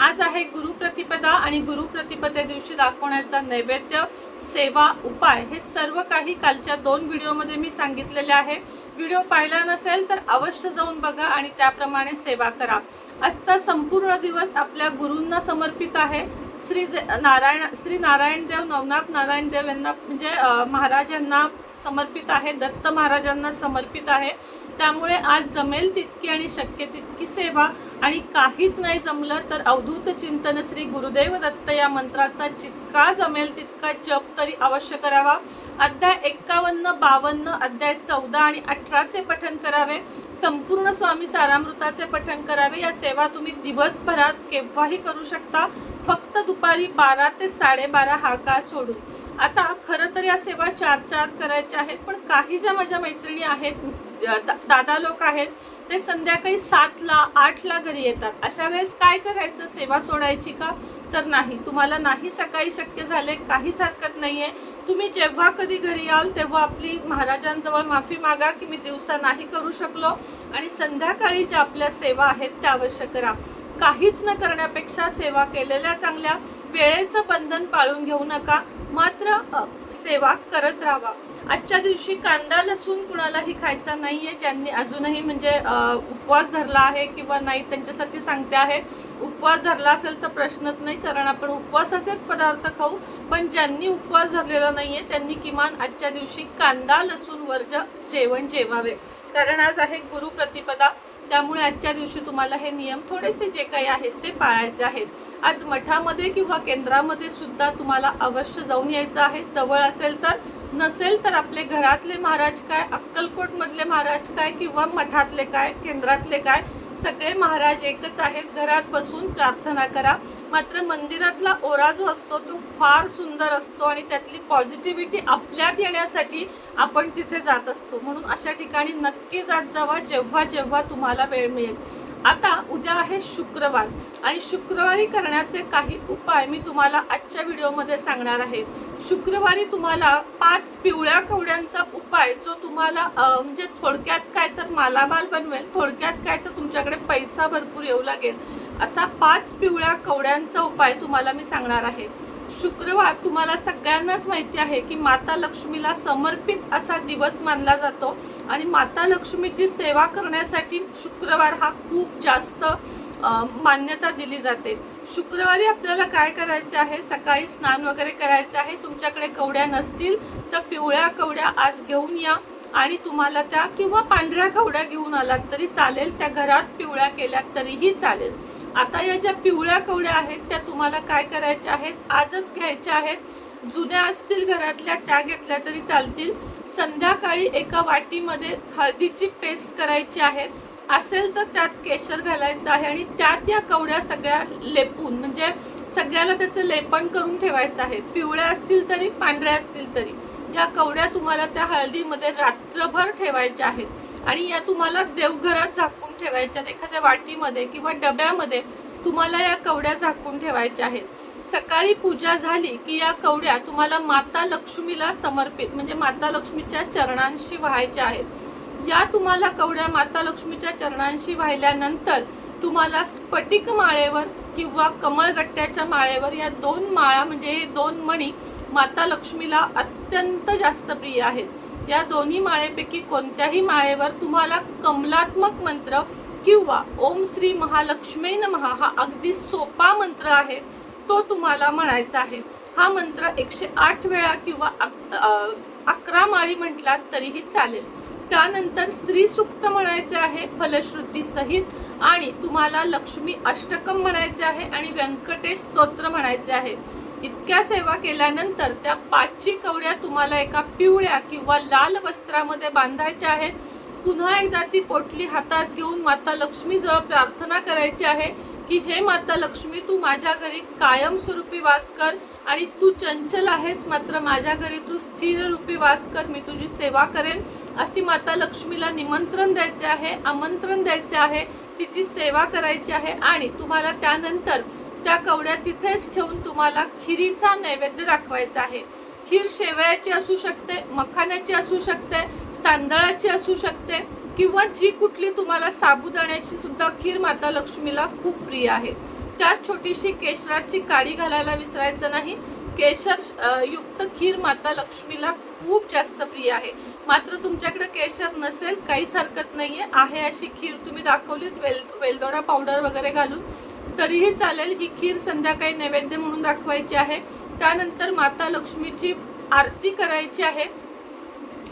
आज आहे गुरुप्रतिपदा आणि गुरुप्रतिपदे दिवशी दाखवण्याचा नैवेद्य सेवा उपाय हे सर्व काही कालच्या दोन व्हिडिओमध्ये मी सांगितलेले आहे. व्हिडिओ पाहिला नसेल तर अवश्य जाऊन बघा आणि त्याप्रमाणे सेवा करा. आजचा संपूर्ण दिवस आपल्या गुरूंना समर्पित आहे. श्री दे- नारायण श्री नारायण देव नवनाथ नारायण देव यांना म्हणजे महाराज महाराजांना समर्पित आहे दत्त महाराजांना समर्पित आहे. त्यामुळे आज जमेल तितकी आणि शक्य तितकी सेवा. आणि काहीच नाही जमलं तर अवधूत चिंतन श्री गुरुदेव दत्त या मंत्राचा जितका जमेल तितका जप तरी अवश्य करावा. अध्याय एक्कावन्न बावन्न अध्याय चौदा आणि अठराचे पठन करावे. संपूर्ण स्वामी सारामृताचे पठन करावे. या सेवा तुम्ही दिवसभरात केव्हाही करू शकता. फक्त दुपारी बारा ते साडेबारा हा काळ सोडून. आता खरं तर या सेवा चार चार करायच्या आहेत पण काही ज्या माझ्या मैत्रिणी आहेत दादा लोक आहेत ते संध्याकाळी सातला आठला घरी येतात. अशा वेळेस काय करायचं? सेवा सोडायची का? तर नाही. तुम्हाला नाही सकाळी शक्य झाले काहीच हरकत नाही आहे तुम्ही जेव्हा कधी घरी याल तेव्हा आपली महाराजांजवळ माफी मागा की मी दिवसा नाही करू शकलो. आणि संध्याकाळी ज्या आपल्या सेवा आहेत त्या अवश्य करा. काहीच न करण्यापेक्षा सेवा केलेल्या चांगल्या. वेळेचं बंधन पाळून घेऊ नका. मात्र सेवा करत राहावा. आजच्या दिवशी कांदा लसूण कुणालाही खायचा नाही आहे ज्यांनी अजूनही म्हणजे उपवास धरला आहे किंवा नाही त्यांच्यासाठी सांगते आहे उपवास धरला असेल तर प्रश्नच नाही कारण आपण उपवासाचेच पदार्थ खाऊ. पण ज्यांनी उपवास धरलेला नाही आहे त्यांनी किमान आजच्या दिवशी कांदा लसूण वर्ज जेवण जेवावे. कारण आज आहे गुरुप्रतिपदा त्यामुळे आजच्या दिवशी तुम्हाला हे नियम थोडेसे जे काही आहेत ते पाळायचे आहेत. आज मठामध्ये किंवा केंद्रामध्ये सुद्धा तुम्हाला अवश्य जाऊन यायचं आहे. जवळ असेल तर नसेल तर आपले घरातले महाराज काय अक्कलकोटमधले महाराज काय किंवा मठातले काय केंद्रातले काय सगळे महाराज एकच आहेत. घरात बसून प्रार्थना करा. मात्र मंदिरातला ओरा जो असतो तो फार सुंदर असतो आणि त्यातली पॉझिटिव्हिटी आपल्यात येण्यासाठी आपण तिथे जात असतो. म्हणून अशा ठिकाणी नक्की जात जावा जेव्हा जेव्हा तुम्हाला वेळ मिळेल. आता उद्या आहे शुक्रवार आणि शुक्रवारी करण्याचे काही उपाय मी तुम्हाला आजच्या व्हिडिओमध्ये सांगणार आहे. शुक्रवारी तुम्हाला पाच पिवळ्या कवड्यांचा उपाय जो तुम्हाला म्हणजे थोडक्यात काय तर मालामाल बनवेल थोडक्यात काय तर तुमच्याकडे पैसा भरपूर येऊ लागेल असा पाच पिवळ्या कवड्यांचा उपाय तुम्हाला मी सांगणार आहे. शुक्रवार तुम्हाला सगळ्यांनाच माहिती आहे की माता लक्ष्मीला समर्पित असा दिवस मानला जातो आणि माता लक्ष्मीची सेवा करण्यासाठी शुक्रवार हा खूप जास्त मान्यता दिली जाते. शुक्रवारी आपल्याला काय करायचे आहे? सकाळी स्नान वगैरे करायचे आहे. तुमच्याकडे कवड्या नसतील तर पिवळ्या कवड्या आज घेऊन या आणि तुम्हाला त्या किंवा पांढऱ्या कवड्या घेऊन आलात तरी चालेल. त्या घरात पिवळ्या केल्या तरीही चालेल. आता या ज्या पिवळ्या कवड्या आहेत त्या तुम्हाला काय करायच्या आहेत आजच घ्यायच्या आहेत. जुन्या असतील घरातल्या त्या घेतल्या तरी चालतील. संध्याकाळी एका वाटीमध्ये हळदीची पेस्ट करायची आहे. असेल तर त्यात केशर घालायचं आहे आणि त्यात या कवड्या सगळ्या लेपून म्हणजे सगळ्याला त्याचं लेपन करून ठेवायचं आहे. पिवळ्या असतील तरी पांढऱ्या असतील तरी. या कवड्या तुम्हाला त्या हळदीमध्ये रात्रभर ठेवायच्या आहेत. आणि या तुम्हाला देवघरात झाकून ठेवायच्या एखाद्या वाटीमध्ये किंवा डब्यामध्ये तुम्हाला या कवड्या झाकून ठेवायच्या आहेत. सकाळी पूजा झाली की या कवड्या तुम्हाला माता लक्ष्मीला समर्पित म्हणजे माता लक्ष्मीच्या चरणांशी व्हायच्या आहेत. या तुम्हाला कवड्या माता लक्ष्मीच्या चरणांशी वाहिल्यानंतर तुम्हाला स्फटिक माळेवर किंवा कमळगट्ट्याच्या माळेवर या दोन माळा म्हणजे हे दोन मणी माता लक्ष्मीला अत्यंत जास्त प्रिय आहेत. या दोन्ही माळेपैकी कोणत्याही माळेवर तुम्हाला कमलात्मक मंत्र किंवा ओम श्री महालक्ष्मी नमहा हा अगदी सोपा मंत्र आहे तो तुम्हाला म्हणायचा आहे. हा मंत्र एकशे आठ वेळा किंवा अक- अकरा माळी म्हटलात तरीही चालेल. त्यानंतर स्त्री सुक्त म्हणायचे आहे फलश्रुती सहित आणि तुम्हाला लक्ष्मी अष्टकम म्हणायचे आहे आणि व्यंकटेश स्तोत्र म्हणायचे आहे. इतक्या सेवा केल्यानंतर त्या पाचची कवड्या तुम्हाला एका पिवळ्या किंवा लाल वस्त्रामध्ये बांधायच्या आहेत. पुन्हा एकदा ती पोटली हातात घेऊन माता लक्ष्मीजवळ प्रार्थना करायची आहे की हे माता लक्ष्मी तू माझ्या घरी कायमस्वरूपी वास कर आणि तू चंचल आहेस. मात्र माझ्या घरी तू स्थिर रूपी वास कर. मी तुझी सेवा करेन. अशी माता लक्ष्मीला निमंत्रण द्यायचे आहे आमंत्रण द्यायचे आहे. तिची सेवा करायची आहे आणि तुम्हाला त्यानंतर त्या कवड्या तिथेच ठेवून तुम्हाला खिरीचा नैवेद्य दाखवायचा आहे. खीर शेवयाची असू शकते मखाण्याची असू शकते तांदळाची असू शकते किंवा जी कुठली तुम्हाला साबुदाण्याची सुद्धा खीर माता लक्ष्मीला खूप प्रिय आहे. त्यात छोटीशी केशराची काडी घालायला विसरायचं नाही. केशर युक्त खीर माता लक्ष्मीला खूप जास्त प्रिय आहे. मात्र तुमच्याकडे केशर नसेल काहीच हरकत नाही आहे अशी खीर तुम्ही दाखवलीत वेल वेलदोडा पावडर वगैरे घालून. तरीही चालेल. ही खीर संध्याकाळी नैवेद्य म्हणून दाखवायची आहे. त्यानंतर माता लक्ष्मीची आरती करायची आहे.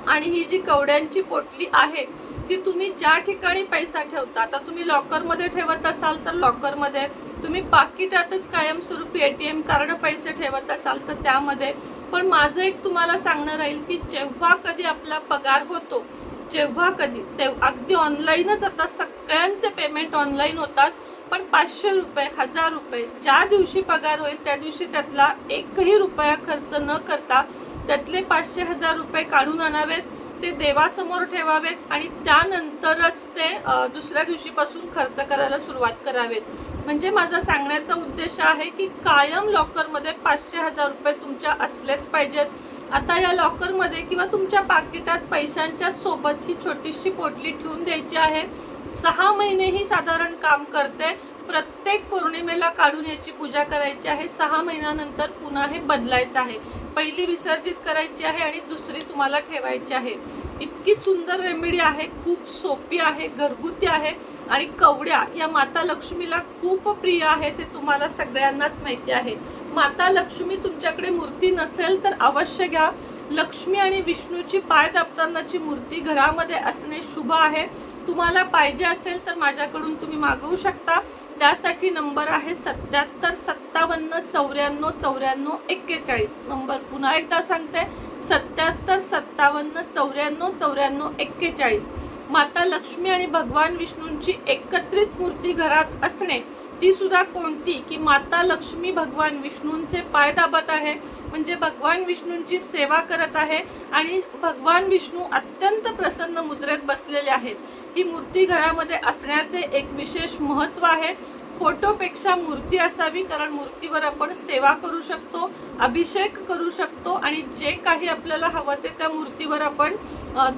आणि ही जी कवड्यांची पोटली आहे ती तुम्ही ज्या ठिकाणी पैसा ठेवता आता तुम्ही लॉकरमध्ये ठेवत असाल तर लॉकरमध्ये तुम्ही पाकिटातच कायमस्वरूपी ए टी एम कार्ड पैसे ठेवत असाल तर त्यामध्ये. पण माझं एक तुम्हाला सांगणं राहील की जेव्हा कधी आपला पगार होतो जेव्हा कधी ते अगदी ऑनलाईनच आता सगळ्यांचे पेमेंट ऑनलाईन होतात. पण पाचशे रुपये हजार रुपये ज्या दिवशी पगार होईल त्या दिवशी त्यातला एकही रुपया खर्च न करता त्यातले पाचशे हजार रुपये काढून आणावेत ते देवासमोर ठेवावेत आणि त्यानंतरच ते दुसऱ्या दिवशीपासून खर्च करायला सुरुवात करावेत. म्हणजे माझा सांगण्याचा उद्देश आहे की कायम लॉकरमध्ये पाचशे हजार रुपये तुमच्या असलेच पाहिजेत. आता या लॉकरमध्ये किंवा तुमच्या पाकिटात पैशांच्या सोबत ही छोटीशी पोटली ठेवून द्यायची आहे. सहा महिने ही साधारण काम करते. प्रत्येक पौर्णिमेला काढून याची पूजा करायची आहे. सहा महिन्यानंतर पुन्हा हे बदलायचं आहे. पहिली विसर्जित करायची आहे आणि दुसरी तुम्हाला ठेवायची आहे. इतकी सुंदर रेमेडी आहे खूप सोपी आहे घरगुती आहे आणि कवड्या या माता लक्ष्मीला खूप प्रिय आहे ते तुम्हाला सगळ्यांनाच माहिती आहे. माता लक्ष्मी तुमच्याकडे मूर्ती नसेल तर अवश्य घ्या. लक्ष्मी आणि विष्णूची पाय दाबतानाची मूर्ती घरामध्ये असणे शुभ आहे. तुम्हाला पाहिजे असेल तर माझ्याकडून तुम्ही मागवू शकता. त्यासाठी नंबर आहे सत्याहत्तर सत्तावन्न चौऱ्याण्णव चौऱ्याण्णव एक्केचाळीस. नंबर पुन्हा एकदा सांगते. सत्याहत्तर सत्तावन्न चौऱ्याण्णव चौऱ्याण्णव एक्केचाळीस. माता लक्ष्मी आणि भगवान विष्णूंची एकत्रित मूर्ती घरात असणे ती सुद्धा कोणती की माता लक्ष्मी भगवान विष्णूंचे पाय दाबत आहे? म्हणजे भगवान विष्णूंची सेवा करत आहे आणि भगवान विष्णू अत्यंत प्रसन्न मुद्रेत बसलेले आहेत. ही मूर्ती घरामध्ये असण्याचे एक विशेष महत्त्व आहे. फोटोपेक्षा मूर्ती असावी कारण मूर्तीवर आपण सेवा करू शकतो अभिषेक करू शकतो आणि जे काही आपल्याला हवं ते त्या मूर्तीवर आपण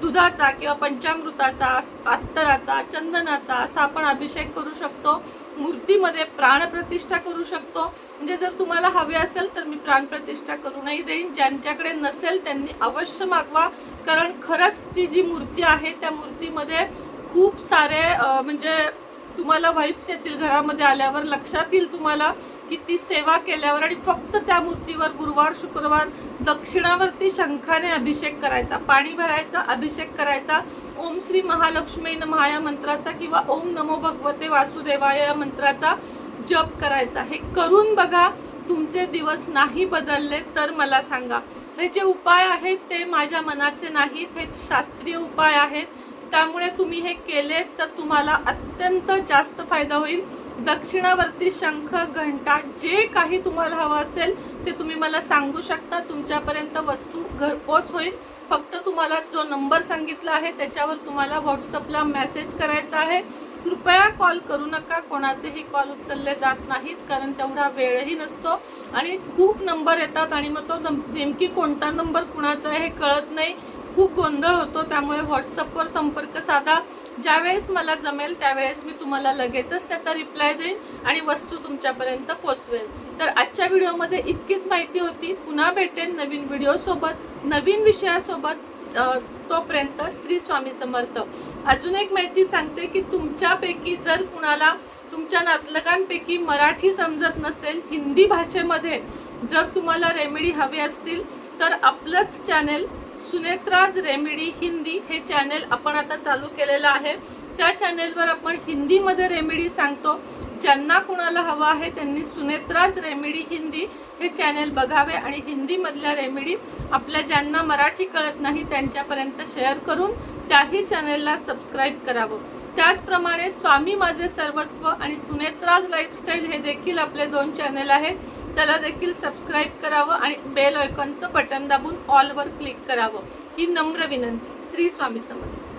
दुधाचा किंवा पंचामृताचा अत्तराचा चंदनाचा असा आपण अभिषेक करू शकतो. मूर्तीमध्ये प्राणप्रतिष्ठा करू शकतो. म्हणजे जर तुम्हाला हवे असेल तर मी प्राणप्रतिष्ठा करूनही देईन. ज्यांच्याकडे नसेल त्यांनी अवश्य मागवा. कारण खरंच ती जी मूर्ती आहे त्या मूर्तीमध्ये खूप सारे म्हणजे तुम्हाला वाईब्स येतील घरामध्ये आल्यावर. लक्षात येईल तुम्हाला की ती सेवा केल्यावर आणि फक्त त्या मूर्तीवर गुरुवार शुक्रवार दक्षिणावरती शंखाने अभिषेक करायचा पाणी भरायचा अभिषेक करायचा. ओम श्री महालक्ष्मी नमः या मंत्राचा किंवा ओम नमो भगवते वासुदेवाय या मंत्राचा जप करायचा. हे करून बघा तुमचे दिवस नाही बदलले तर मला सांगा. हे जे उपाय आहेत ते माझ्या मनाचे नाहीत हे शास्त्रीय उपाय आहेत. त्यामुळे तुम्ही हे केले तर तुम्हाला अत्यंत जास्त फायदा होईल. दक्षिणावर्ती शंख घंटा जे काही तुम्हाला हवं असेल ते तुम्ही मला सांगू शकता. तुमच्यापर्यंत वस्तू घरपोच होईल. फक्त तुम्हाला जो नंबर सांगितला आहे त्याच्यावर तुम्हाला व्हॉट्सअपला मेसेज करायचा आहे. कृपया कॉल करू नका. कोणाचेही कॉल उचलले जात नाहीत कारण तेवढा वेळही नसतो. आणि खूप नंबर येतात आणि मग तो नेमकी कोणता नंबर कुणाचा आहे हे कळत नाही. खूप गोंधळ होतो त्यामुळे व्हॉट्सअपवर संपर्क साधा. ज्यावेळेस मला जमेल त्यावेळेस मी तुम्हाला लगेचच त्याचा रिप्लाय देईन आणि वस्तू तुमच्यापर्यंत पोचवेल. तर आजच्या व्हिडिओमध्ये इतकीच माहिती होती. पुन्हा भेटेन नवीन व्हिडिओसोबत नवीन विषयासोबत तोपर्यंत श्री स्वामी समर्थ. अजून एक माहिती सांगते की तुमच्यापैकी जर कुणाला तुमच्या नातलगांपैकी मराठी समजत नसेल हिंदी भाषेमध्ये जर तुम्हाला रेमेडी हवे असतील तर आपलंच चॅनेल सुनेत्राज रेमेडी हिंदी हे चॅनेल आपण आता चालू केलेलं आहे. त्या चॅनेलवर आपण हिंदीमध्ये रेमेडी सांगतो. ज्यांना कुणाला हवं आहे त्यांनी सुनेत्राज रेमेडी हिंदी हे चॅनेल बघावे आणि हिंदीमधल्या रेमेडी आपल्या ज्यांना मराठी कळत नाही त्यांच्यापर्यंत शेअर करून त्याही चॅनेलला सबस्क्राईब करावं. त्याचप्रमाणे स्वामी माझे सर्वस्व आणि सुनेत्राज लाईफस्टाईल हे देखील आपले दोन चॅनेल आहेत. त्याला देखील सबस्क्राईब करावं आणि बेल आयकॉनचं बटन दाबून ऑलवर क्लिक करावं. ही नम्र विनंती. श्री स्वामी समर्थ.